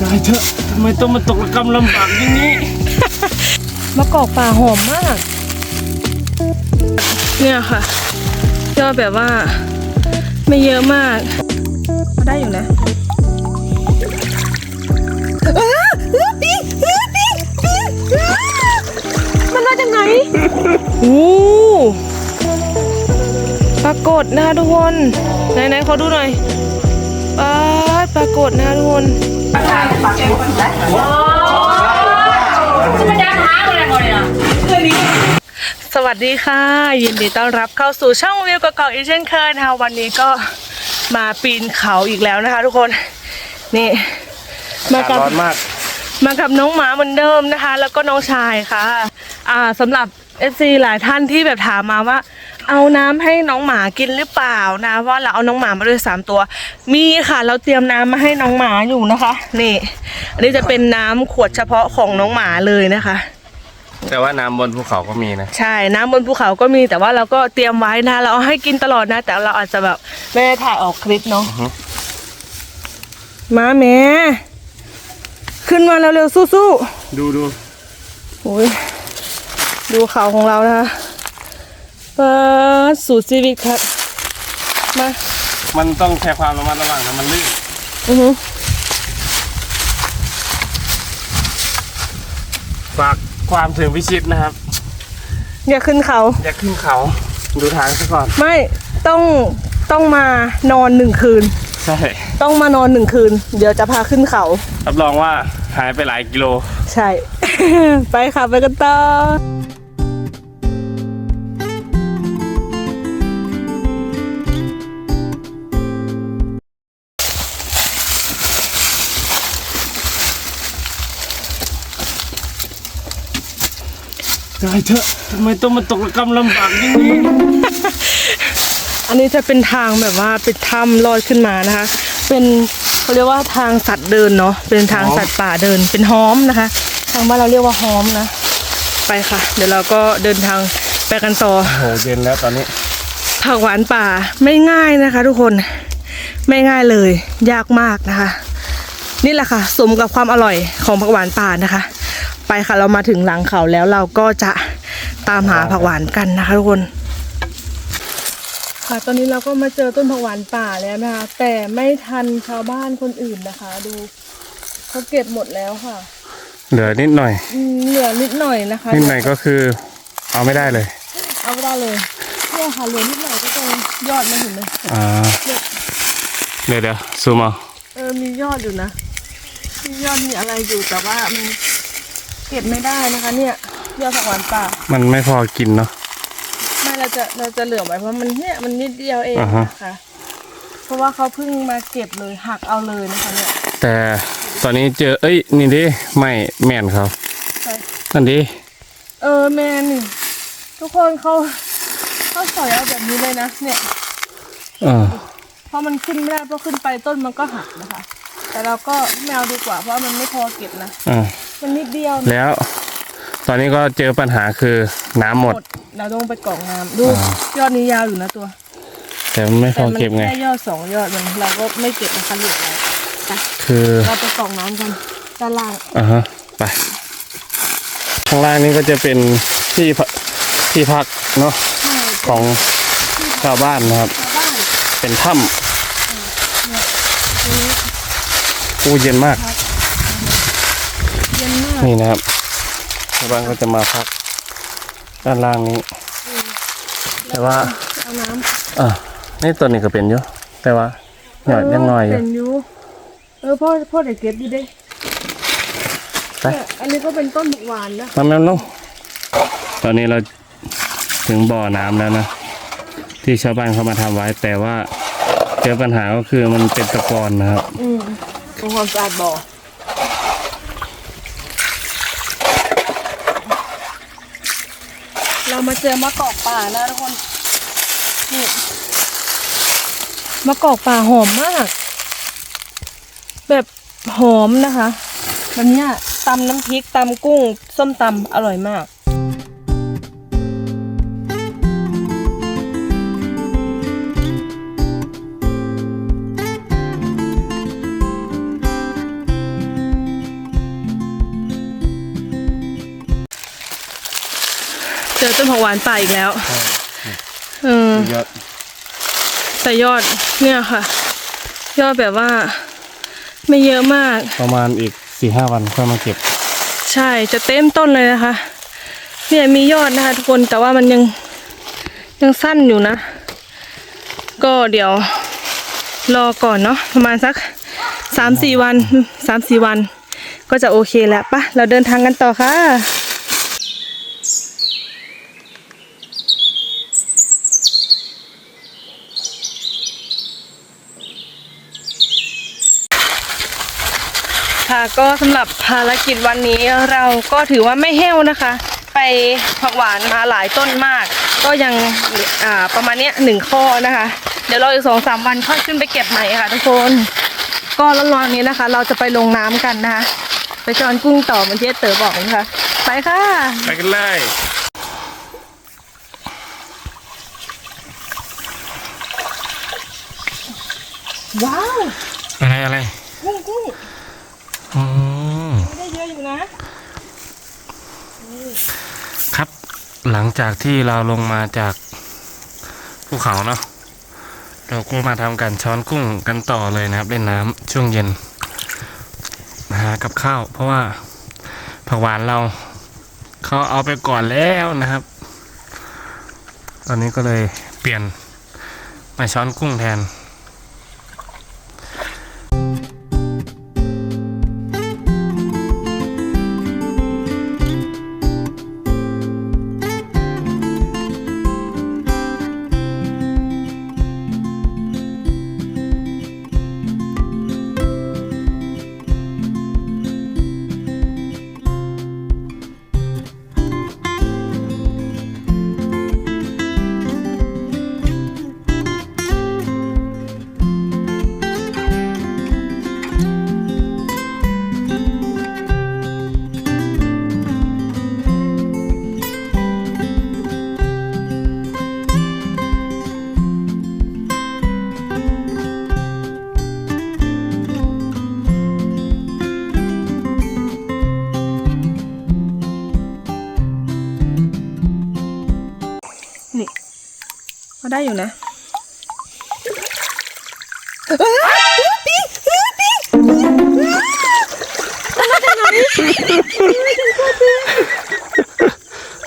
ตายเถอะทำไมต้องมาตกระกำลำบากอย่างนี้ มะกอกป่าหอมมาก เนี่ยค่ะยอดแบบว่า ไม่เยอะมากได้อยู่นะมันมาจากไหนโอ้ปรากฏนะคะทุกคน ไหนๆขอดูหน่อย ปาดปรากฏนะคะทุกคนสวัสดีค่ะ ยินดีต้อนรับเข้าสู่ช่องวิวกเก่าๆอีกเช่นเคยนะคะวันนี้ก็มาปีนเขาอีกแล้วนะคะ ทุกคนนี่มากับร้อนมากมากับน้องหมาเหมือนเดิมนะคะ แล้วก็น้องชายค่ะ อ่าสำหรับ FC หลายท่านที่แบบถามมาว่า เอาน้ำให้น้องหมากินหรือเปล่านะว่าเราเอาน้องหมามาด้วยสามตัว มีค่ะเราเตรียมน้ำมาให้น้องหมาอยู่นะคะ นี่ อันนี้จะเป็นน้ำขวดเฉพาะของน้องหมาเลยนะคะ แต่ว่าน้ำบนภูเขาก็มีนะ ใช่ น้ำบนภูเขาก็มีแต่ว่าเราก็เตรียมไว้นะ เราเอาให้กินตลอดนะ แต่เราอาจจะแบบไม่ได้ถ่ายออกคลิปเนาะอือฮึมาแม่ขึ้นมาเร็วๆสู้ดูดูๆโอ้ย ดูเขาของเรานะคะเปิดสู่ชีวิตครับ มา มันต้องใช้ความระมัดระวังนะมันลื่นอือหือฝากความถึงพิชิตนะครับ อย่าขึ้นเขา อย่าขึ้นเขา ดูทางซะก่อน ไม่ต้องต้องมานอนหนึ่งคืน ใช่ ต้องมานอนหนึ่งคืน เดี๋ยวจะพาขึ้นเขา รับรองว่าหายไปหลายกิโล ใช่ ไปค่ะ ไปกันต่อ ตายเถอะทำไมต้องมาตกระกำลำบากอย่างนี้ อันนี้จะเป็นทางแบบว่าเป็นถ้ำลอดขึ้นมานะคะ เป็นเขาเรียกว่าทางสัตว์เดินเนาะ เป็นทางสัตว์ป่าเดิน เป็นฮ้อมนะคะ ทางบ้านเราเรียกว่าฮ้อมนะ ไปค่ะ เดี๋ยวเราก็เดินทางไปกันต่อ โอ้โหเย็นแล้วตอนนี้ ผักหวานป่าไม่ง่ายนะคะ ทุกคน ไม่ง่ายเลย ยากมากนะคะ นี่แหละค่ะ สมกับความอร่อยของผักหวานป่านะคะ ไปค่ะเรามาถึงหลังเขาแล้วเราก็จะตามหาผักหวานกันนะคะทุกคน ค่ะตอนนี้เราก็มาเจอต้นผักหวานป่าแล้วนะคะ แต่ไม่ทันชาวบ้านคนอื่นนะคะ ดูเขาเก็บหมดแล้วค่ะ เหลือนิดหน่อยอืมเหลือนิดหน่อยนะคะนิดหน่อยก็คือ เอาไม่ได้เลย เอาไม่ได้เลยเนี่ยค่ะเหลือนิดหน่อยก็จะยอดไม่เห็นเลยอ่าเดี๋ยวเดี๋ยวซูมเอาเออมียอดอยู่นะมียอดมีอะไรอยู่แต่ว่ามัน เก็บไม่ได้นะคะเนี่ยยอดผักหวานป่า มันไม่พอกินเนาะไม่เราจะเราจะเหลือไว้เพราะมันเนี่ยมันนิดเดียวเองอ่าฮะนะคะเพราะว่าเขาเพิ่งมาเก็บเลยหักเอาเลยนะคะเนี่ยแต่ตอนนี้เจอ เอ้ย นี่ดิไม่แม่นเขาใช่นั่นดิเออแมนนี่ทุกคนเขาเขาสอยเอาแบบนี้เลยนะเนี่ยเออเพราะมันขึ้นไม่ได้เพราะขึ้นไปต้นมันก็หักนะคะ แต่เราก็ไม่เอาดีกว่าเพราะมันไม่พอเก็บนะอ่ามันนิดเดียวนะแล้ว ตอนนี้ก็เจอปัญหาคือน้ำหมด เราต้องไปกรอกน้ำดูอ่า ยอดนี้ยาวอยู่นะตัว แต่มันไม่พแต่อมันเก็บไง แค่ยอดสองยอดมันเราก็ไม่เก็บนะคะเหลือไว้ไปคือเราไปกรอกน้ำกันด้านล่างอ่าฮะไปข้างล่างนี้ก็จะเป็นที่พักที่พักเนาะใช่ของชาวบ้านนะครับ ชาวบ้านเป็นถ้ำ อู้เย็นมาก เย็นมากนี่นะครับชาวบ้านก็จะมาพักด้านล่างนี้ แต่ว่าเอาน้อะนี่ตัวนี้ก็เป็นอยู่แต่ว่าำหน่อยยังน้อยอยู่ เป็นอยู่เออพ่อพ่อเด็กเก็บอยู่เด้ไป เนี่ยอันนี้ก็เป็นต้นบุกหวานนะมาแม่ลงตอนนี้เราถึงบ่อน้ำแล้วนะ ที่ชาวบ้านเขามาทำไว้ แต่ว่าเจอปัญหาก็คือมันเป็นตะกอนนะครับ อืม ทำความสะอาดบ่อเรามาเจอมะกอกป่านะทุกคนนี่มะกอกป่าหอมมาก แบบหอมนะคะวันนี้ตำน้ำพริกตำกุ้ง ส้มตำอร่อยมาก ต้นผักหวานป่าอีกแล้วเออ ยอดแต่ยอดเนี่ยค่ะ ยอดแบบว่า ไม่เยอะมาก ประมาณอีกสี่ห้าวันค่อยมาเก็บ ใช่จะเต็มต้นเลยนะคะ เนี่ยมียอดนะคะทุกคนแต่ว่ามันยังยังสั้นอยู่นะ ก็เดี๋ยวรอก่อนเนาะประมาณสักสามสี่วันสามสี่วัน ก็จะโอเคแล้วปะเราเดินทางกันต่อค่ะ ก็สำหรับภารกิจวันนี้เราก็ถือว่าไม่แห้วนะคะ ไปผักหวานมาหลายต้นมาก ก็ยังอ่าประมาณเนี้ยหนึ่งข้อนะคะ เดี๋ยวเราอีกสองสามวันค่อยขึ้นไปเก็บใหม่ค่ะทุกคน ก็ระหว่างนี้นะคะ เราจะไปลงน้ำกันนะคะไปจอนกุ้งต่อเหมือนที่เต๋อบอกนะคะไปค่ะ ไปกันเลยว้าว อะไรอะไรกุ้งกุ้ง อืมได้เยอะอยู่นะ ครับ หลังจากที่เราลงมาจากภูเขาเนาะเราก็มาทำการช้อนกุ้งกันต่อเลยนะครับเล่นน้ำช่วงเย็นหากับข้าว เพราะว่าผักหวานเราเขาเอาไปก่อนแล้วนะครับ ตอนนี้ก็เลยเปลี่ยนมาช้อนกุ้งแทนนี่ ก็ได้อยู่นะ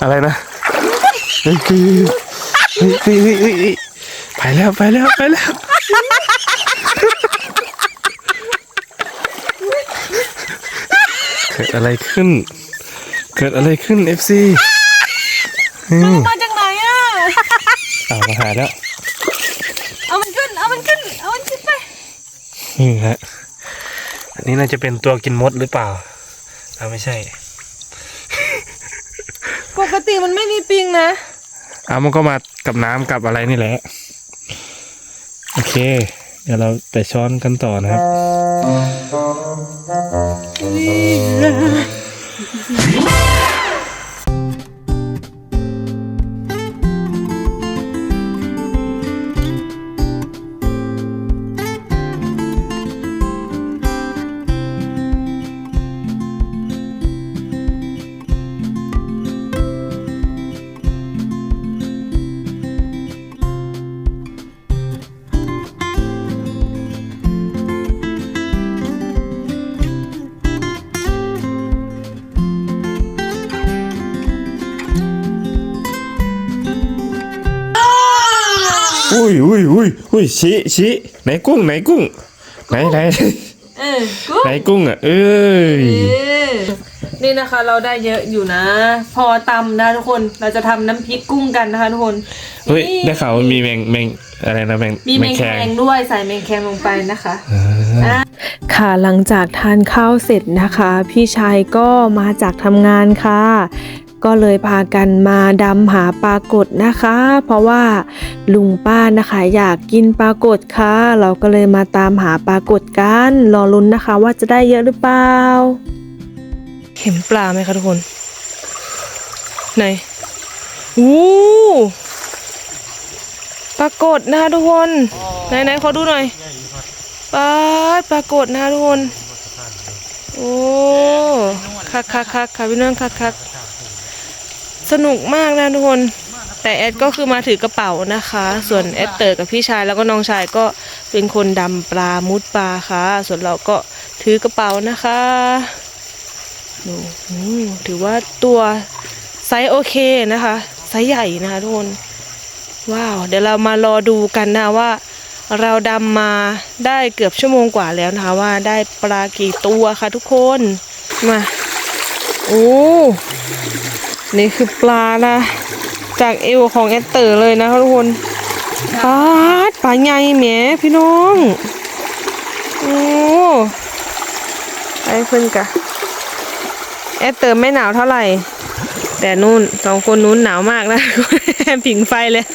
อะไรนะเฮ้ยเฮ้ยเฮ้ยเฮ้ยเฮ้ยเฮ้ยเฮ้ยไปแล้วไปแล้วไปแล้วเกิดอะไรขึ้น เกิดอะไรขึ้น FC อืมมาจากไหนอะ เอามาหาแล้ว เอามันขึ้น เอามันขึ้น เอามันขึ้นไป นี่ฮะ อันนี้น่าจะเป็นตัวกินมดหรือเปล่าเอาไม่ใช่ ปกติมันไม่มีปิงนะเอามันก็มากับน้ำกับอะไรนี่แหละ โอเค เดี๋ยวเราไปช้อนกันต่อนะครับ อุ้ยอุ้ยอุ้ยอุ้ยชี้ชี้ไหนกุ้งไหนกุ้ง ไหนไหนเออกุ้งไหนกุ้งอะเอ้ยนี่นะคะเราได้เยอะอยู่นะ พอตำนะทุกคนเราจะทำน้ำพริกกุ้งกันนะคะทุกคนเฮ้ยนี่ได้ข่าวว่ามีแมงแมงอะไรนะแมงมีแมงแคงด้วยใส่แมงแคงลงไปนะคะอ่าค่ะหลังจากทานข้าวเสร็จนะคะ พี่ชายก็มาจากทำงานค่ะ ก็เลยพากันมาดำหาปลากดนะคะ เพราะว่าลุงป้านะคะอยากกินปลากดค่ะ เราก็เลยมาตามหาปลากดกัน รอลุ้นนะคะว่าจะได้เยอะหรือเปล่า เห็นปลาไหมคะทุกคน ไหนอู้ปลากดนะคะทุกคน ไหนไหนขอดูหน่อยปลาดปรากฏนะคะทุกคน โอ้ คักคักคักค่ะพี่น้องคักคัก สนุกมากนะทุกคน แต่แอดก็คือมาถือกระเป๋านะคะ ส่วนแอดเตอร์กับพี่ชายแล้วก็น้องชายก็เป็นคนดำปลามุดปลาค่ะ ส่วนเราก็ถือกระเป๋านะคะดูถือว่าตัวไซส์โอเคนะคะ ไซส์ใหญ่นะคะทุกคน ว้าว เดี๋ยวเรามารอดูกันนะว่า เราดำมาได้เกือบชั่วโมงกว่าแล้วนะคะ ว่าได้ปลากี่ตัวค่ะทุกคน มา โอ้ นี่คือปลานะ จากเอวของแอตเตอร์เลยนะคะทุกคนปลาดปลาใหญ่แหมพี่น้องโอ้ไอ้เพิ่นกะแอตเตอร์ไม่หนาวเท่าไหร่ แต่นู่นสองคนนู้นหนาวมากนะผิงไฟแล้ว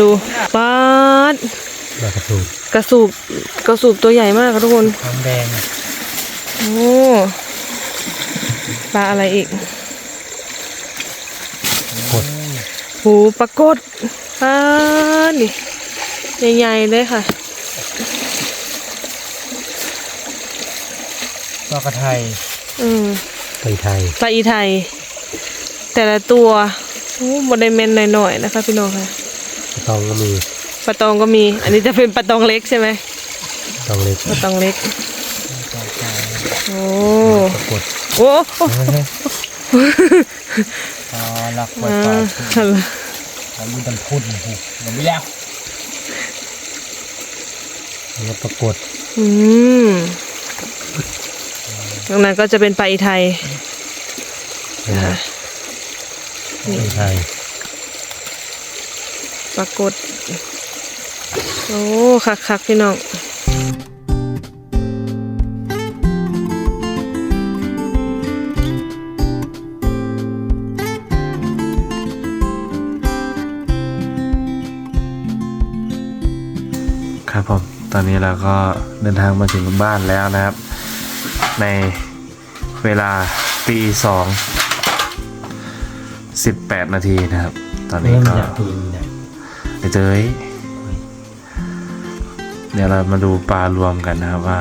ดูปลาดปลากระสูบกระสูบกระสูบตัวใหญ่มากค่ะทุกคนทองแดงโอ้ปลาอะไรอีกกด หูปรากฏปลาดิใหญ่ๆเลยค่ะปลากระไทยอืมไทยไทยปลาอีไทย แต่ละตัวโอ้บไดเมนหน่อยๆนะคะ พี่น้องค่ะตองก็มีปลาตองก็มี อันนี้จะเป็นปลาตองเล็กใช่ไหมตองเล็กปลาตองเล็กโอ้ปรากฏโอ้โอ้อ๋อลักไว้อ่าปลาแล้วมันเป็นพุ่นหูมันไม่ยากแล้วปรากฏอืมตรงนั้นก็จะเป็นปลาอีไทยนะไทยปรากฏโอ้คักคักๆพี่น้อง ครับผมตอนนี้เราก็เดินทางมาถึงบ้านแล้วนะครับ ในเวลาตีสองสิบแปดนาทีนะครับ ตอนนี้ก็ไปเจอเดี๋ยวเรามาดูปลารวมกันนะครับว่า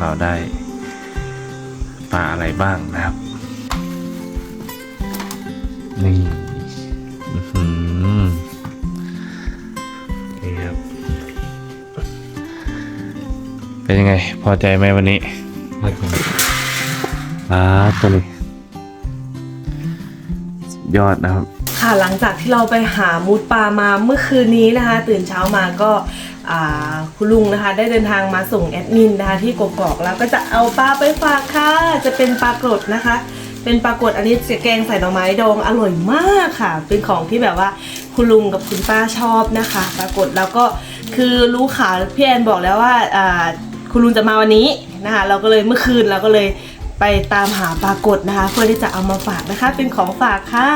เราได้ปลาอะไรบ้างนะครับนี่ เป็นยังไง พอใจไหมวันนี้ปลาตัวนี้สุดยอดนะครับ ค่ะหลังจากที่เราไปหามูดปลามาเมื่อคืนนี้นะคะ ตื่นเช้ามาก็อ่าคุณลุงนะคะ ได้เดินทางมาส่งแอดมินนะคะที่กกอกแล้วก็จะเอาปลาไปฝากค่ะ จะเป็นปลากรดนะคะ เป็นปลากรดอันนี้จะแกงใส่หน่อไม้ดองอร่อยมากค่ะ เป็นของที่แบบว่าคุณลุงกับคุณป้าชอบนะคะ ปลากรดแล้วก็คือรู้ข่าวพี่แอนบอกแล้วว่าอ่า คุณลุงจะมาวันนี้นะคะ เราก็เลยเมื่อคืนเราก็เลยไปตามหาปลากดนะคะ เพื่อที่จะเอามาฝากนะคะ เป็นของฝากค่ะ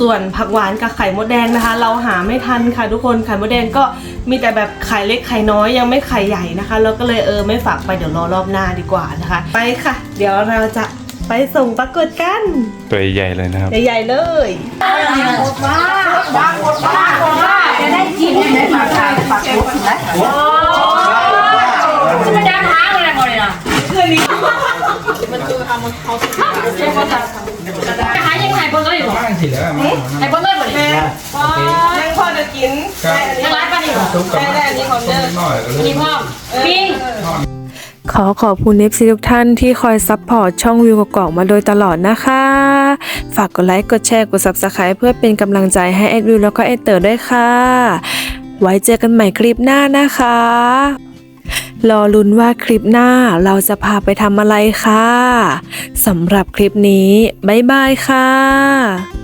ส่วนผักหวานกับไข่มดแดงนะคะ เราหาไม่ทันค่ะทุกคนไข่มดแดงก็มีแต่แบบไข่เล็กไข่น้อยยังไม่ไข่ใหญ่นะคะ เราก็เลยเออไม่ฝากไปเดี๋ยวรอรอบหน้าดีกว่านะคะ ไปค่ะ เดี๋ยวเราจะไปส่งปลากดกันตัวใหญ่เลยนะครับใหญ่ๆเลยจะได้กินได้ปลาปลาปลาเค็มนะจะมาดามหางอะไรหมดเลยนะจะหายังไงบนเลยหรอไอ้บนเลยหมดเลยยังพอจะกินยังร้ายปะนี่หรอได้ได้อันนี้ของเดิมนี่พ่อปิ้งขอขอบคุณเอฟซีทุกท่านที่คอยซัพพอร์ตช่องวิวกกอกมาโดยตลอดนะคะ ฝากกดไลค์ กดแชร์ กด subscribe เพื่อเป็นกำลังใจให้เอ็ดวิวแล้วก็เอ็ดเตอร์ด้วยค่ะ ไว้เจอกันใหม่คลิปหน้านะคะ รอลุ้นว่าคลิปหน้าเราจะพาไปทำอะไรค่ะสำหรับคลิปนี้ บ๊ายบายค่ะ